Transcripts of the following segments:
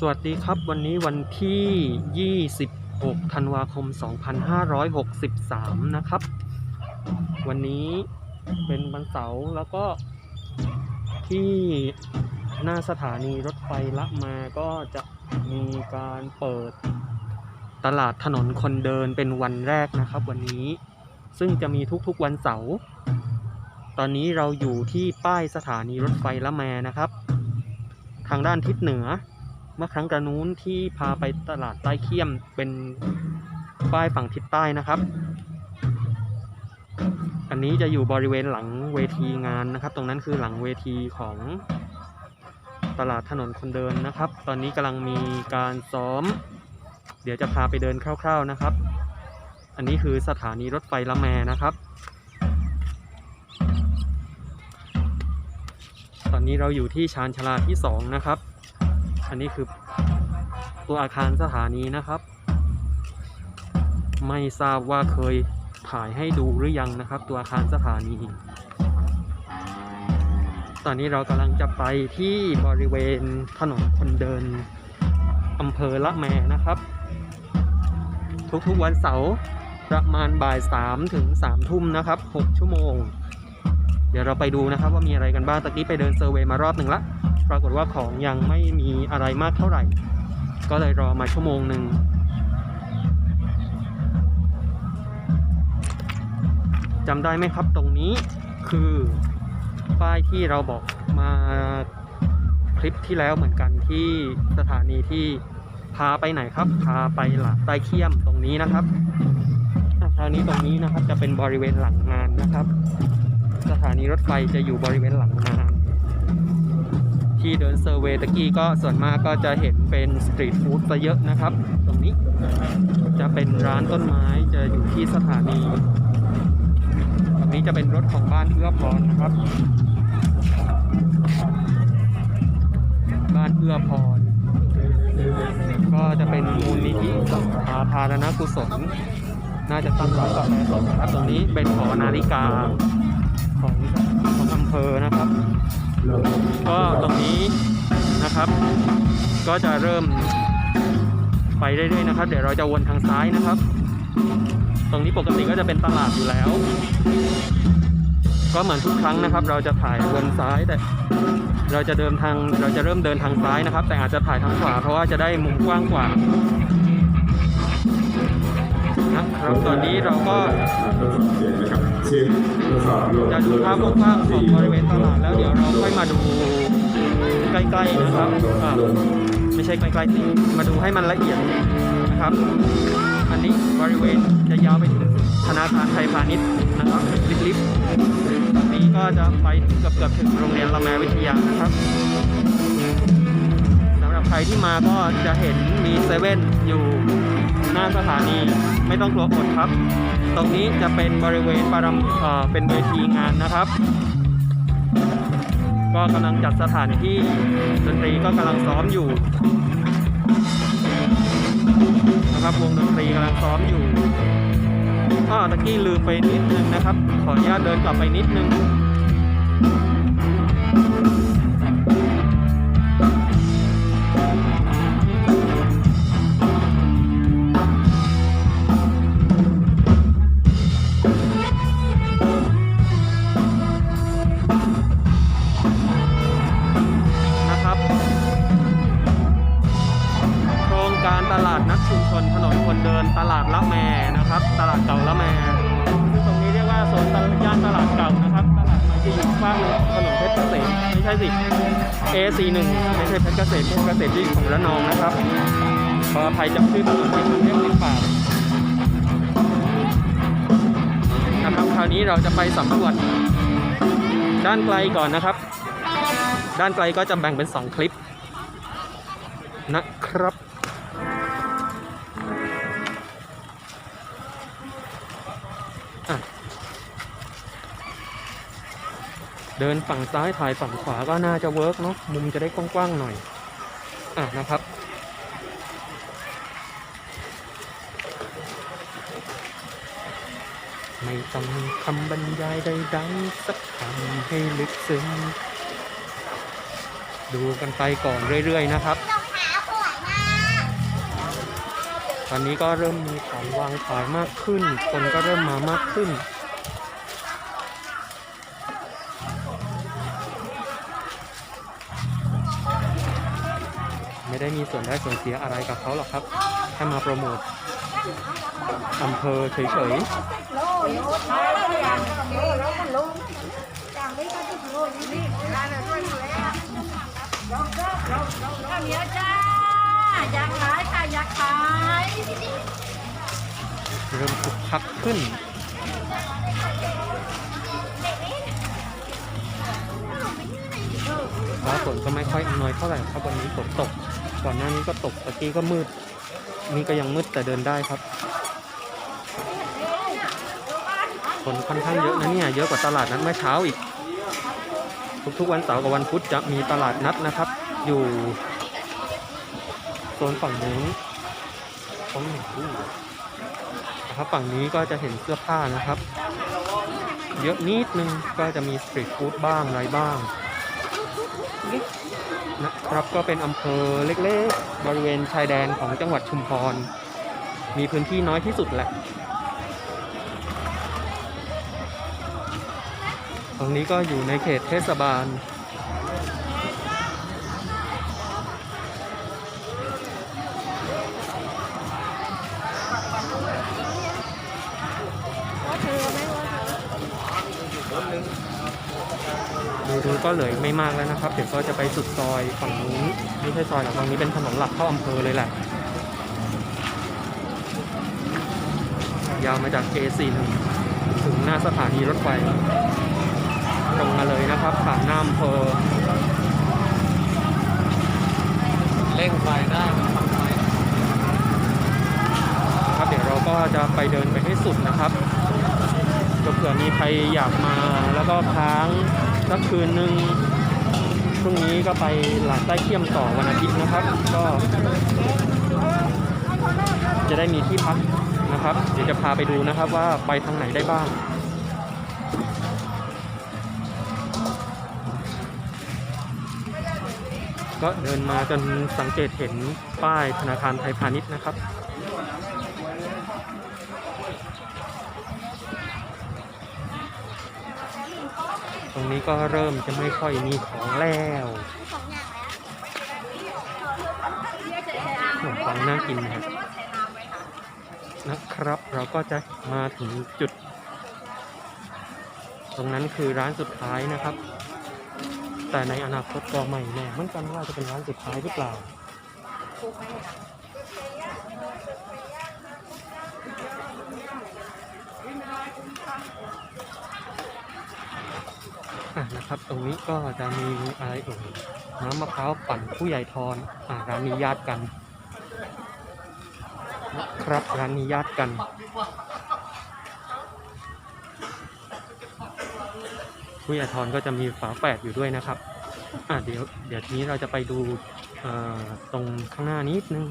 สวัสดีครับวันนี้วันที่ 26 ธันวาคม 2563 นะครับ วันนี้เป็นวันเสาร์แล้วก็ที่หน้าสถานีรถไฟละมาก็จะมีการเปิดตลาดถนนคนเดินเป็นวันแรกนะครับ วันนี้ซึ่งจะมีทุกๆวันเสาร์ตอนนี้เราอยู่ที่ป้ายสถานีรถไฟละแมนะครับ ทางด้านทิศเหนือ เมื่อครั้งกระนู้นที่พาไปตลาดใต้เขี้ยมเป็นป้ายฝั่งทิศใต้นะครับ อันนี้จะอยู่บริเวณหลังเวทีงานนะครับ ตรงนั้นคือหลังเวทีของตลาดถนนคนเดินนะครับ ตอนนี้กำลังมีการซ้อม เดี๋ยวจะพาไปเดินคร่าว ๆนะครับ อันนี้คือสถานีรถไฟละแมนะครับ ตอนนี้เราอยู่ที่ชานชาลาที่สองนะครับ อันนี้คือตัวอาคารสถานีนะครับ ไม่ทราบว่าเคยถ่ายให้ดูหรือยังนะครับ ตัวอาคารสถานี ตอนนี้เรากำลังจะไปที่บริเวณถนนคนเดินอำเภอละแมนะครับ ทุกๆวันเสาร์ประมาณบ่ายสามถึงสามทุ่มนะครับหกชั่วโมง เดี๋ยวเราไปดูนะครับว่ามีอะไรกันบ้างตะกี้ไปเดินเซอร์เวย์มารอบหนึ่งละ ปรากฏว่าของยังไม่มีอะไรมากเท่าไหร่ ก็เลยรอมาชั่วโมงหนึ่งจำได้ไหมครับตรงนี้คือป้ายที่เราบอกมาคลิปที่แล้วเหมือนกันที่สถานีที่พาไปไหนครับพาไปหลักใต้เขี้ยมตรงนี้นะครับคราวนี้ตรงนี้นะครับจะเป็นบริเวณหลังงานนะครับ สถานีรถไฟจะอยู่บริเวณหลังงาน ที่เดินเซอร์เวย์ตะกี้ก็ส่วนมากก็จะเห็นเป็นสตรีทฟู้ดซะเยอะนะครับ ตรงนี้จะเป็นร้านต้นไม้จะอยู่ที่สถานีตรงนี้จะเป็นรถของบ้านเอื้อพรนะครับ บ้านเอื้อพรก็จะเป็นมูลนิธิสาธารณกุศลน่าจะตั้งร้านกาแฟสดนะครับตรงนี้เป็นหอนาฬิกาของของอำเภอนะครับ ก็ตรงนี้นะครับ ก็จะเริ่มไปเรื่อยๆนะครับ เดี๋ยวเราจะวนทางซ้ายนะครับ ตรงนี้ปกติก็จะเป็นตลาดอยู่แล้ว ก็เหมือนทุกครั้งนะครับ เราจะถ่ายวนซ้ายแต่เราจะเดินทางเราจะเริ่มเดินทางซ้ายนะครับ แต่อาจจะถ่ายทางขวาเพราะว่าจะได้มุมกว้างกว่า นะครับตอนนี้เราก็จะดูภาพกว้างๆของบริเวณตลาดแล้วเดี๋ยวเราค่อยมาดูใกล้ๆนะครับไม่ใช่ใกล้ๆสิมาดูให้มันละเอียดนะครับ อันนี้บริเวณจะยาวไปถึงธนาคารไทยพาณิชย์นะครับลิฟต์ตรงนี้ก็จะไปถึงเกือบๆถึงโรงเรียนละแมวิทยานะครับสำหรับใครที่มาก็จะเห็นมีเซเว่นอยู่ หน้าสถานีไม่ต้องกลัวอดครับ ตรงนี้จะเป็นบริเวณปารำเเป็นเวทีงานนะครับ ก็กำลังจัดสถานที่ดนตรีก็กำลังซ้อมอยู่นะครับวงดนตรีกำลังซ้อมอยู่อ้อตะกี้ลืมไปนิดนึงนะครับ ขออนุญาตเดินกลับไปนิดนึง ใหม่จะอยู่ฝั่งถนนเพชรเกษมไม่ใช่สิ A41 ไม่ใช่เพชรเกษมเพชรเกษมที่อยู่ของระนองนะครับขออภัยจำชื่อถนนผิดกรุงเทพติดปากนะครับคราวนี้เราจะไปสำรวจด้านไกลก่อนนะครับ ด้านไกลก็จะแบ่งเป็น 2 คลิปนะครับ เดินฝั่งซ้ายถ่ายฝั่งขวาก็น่าจะเวิร์กเนาะมุมจะได้กว้างๆหน่อย อะนะครับ ไม่ต้องคำบรรยายใดๆสักคำให้ลึกซึ้งดูกันไปก่อนเรื่อยๆนะครับตอนนี้ก็เริ่มมีของวางขายมากขึ้น คนก็เริ่มมามากขึ้น ไม่ได้มีส่วนได้ส่วนเสียอะไรกับเขาหรอกครับแค่มาโปรโมทอำเภอเฉยข้าวเหนียวจ้าอยากขายค่ะอยากขายๆเริ่มคึกคักขึ้นฟ้าฝนก็ไม่ค่อยอำนวยเท่าไหร่ครับวันนี้ฝนตก ก่อนหน้านี้ก็ตกตะกี้ก็มืด นี่ก็ยังมืดแต่เดินได้ครับ คนค่อนข้างเยอะนะเนี่ยเยอะกว่าตลาดนัดเมื่อเช้าอีก ทุกๆวันเสาร์กับวันพุธจะมีตลาดนัดนะครับ อยู่โซนฝั่งนู้นต้องหนึ่งนะครับฝั่งนี้ก็จะเห็นเสื้อผ้านะครับ เยอะนิดนึงก็จะมีสตรีทฟู้ดบ้างอะไรบ้าง นะครับก็เป็นอำเภอเล็กๆ บริเวณชายแดนของจังหวัดชุมพร มีพื้นที่น้อยที่สุดแหละ ตรงนี้ก็อยู่ในเขตเทศบาล ดูดูก็เหลืออีกไม่มากแล้วนะครับ เดี๋ยวก็จะไปสุดซอยฝั่งนู้นไม่ใช่ซอยหรอกตรงนี้เป็นถนนหลักเข้าอำเภอเลยแหละ ยาวมาจาก A41 ถึงหน้าสถานีรถไฟ ตรงมาเลยนะครับผ่านหน้าอำเภอเร่งไฟได้ครับเดี๋ยวเราก็จะไปเดินไปให้สุดนะครับ ผื่อมีใครอยากมาแล้วก็ค้างสักคืนหนึ่งพรุ่งนี้ก็ไปหลาดใต้เขี้ยมต่อวันอาทิตย์นะครับ ก็ จะได้มีที่พักนะครับ เดี๋ยวจะพาไปดูนะครับว่าไปทางไหนได้บ้างก็เดินมาจนสังเกตเห็นป้ายธนาคารไทยพาณิชย์นะครับ ตรง นี้ก็เริ่มจะไม่ค่อยมีของแล้วขนมปังน่ากินนะครับนะครับ เราก็จะมาถึงจุด ตรงนั้นคือร้านสุดท้ายนะครับ แต่ในอนาคตก็ไม่แน่เหมือนกันว่าจะเป็นร้านสุดท้ายหรือเปล่า อะนะครับ ตรงนี้ก็จะมีอะไรเอ่ยน้ำมะพร้าวปั่นผู้ใหญ่ทอนอ่าร้านนี้ญาติกันนะครับร้านนี้ญาติกันผู้ใหญ่ทอนก็จะมีฝาแฝดอยู่ด้วยนะครับอะเดี๋ยวเดี๋ยวทีนี้เราจะไปดูตรงข้างหน้านิดนึง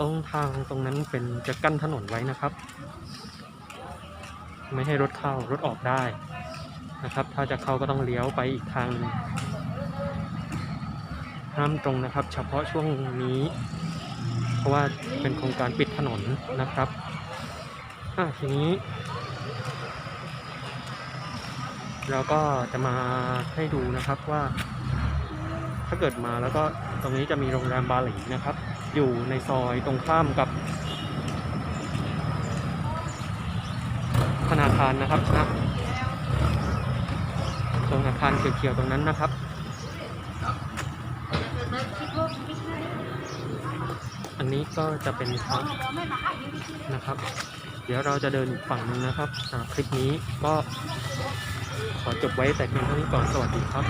ตรงทางตรงนั้นเป็นจะกั้นถนนไว้นะครับ ไม่ให้รถเข้ารถออกได้ นะครับ ถ้าจะเข้าก็ต้องเลี้ยวไปอีกทางหนึงห้ามตรงนะครับ เฉพาะช่วงนี้ เพราะว่าเป็นโครงการปิดถนนนะครับอะทีนี้ เราก็จะมาให้ดูนะครับว่า ถ้าเกิดมาแล้วก็ตรงนี้จะมีโรงแรมบาหลีนะครับ อยู่ในซอยตรงข้ามกับธนาคารนะครับนะ ตรงอาคารเขียวๆตรงนั้นนะครับ อันนี้ก็จะเป็นทานะครับ เดี๋ยวเราจะเดินอีกฝั่งนึงนะครับคลิปนี้ก็ขอจบไว้แต่เพียงเท่านี้ก่อนสวัสดีครับ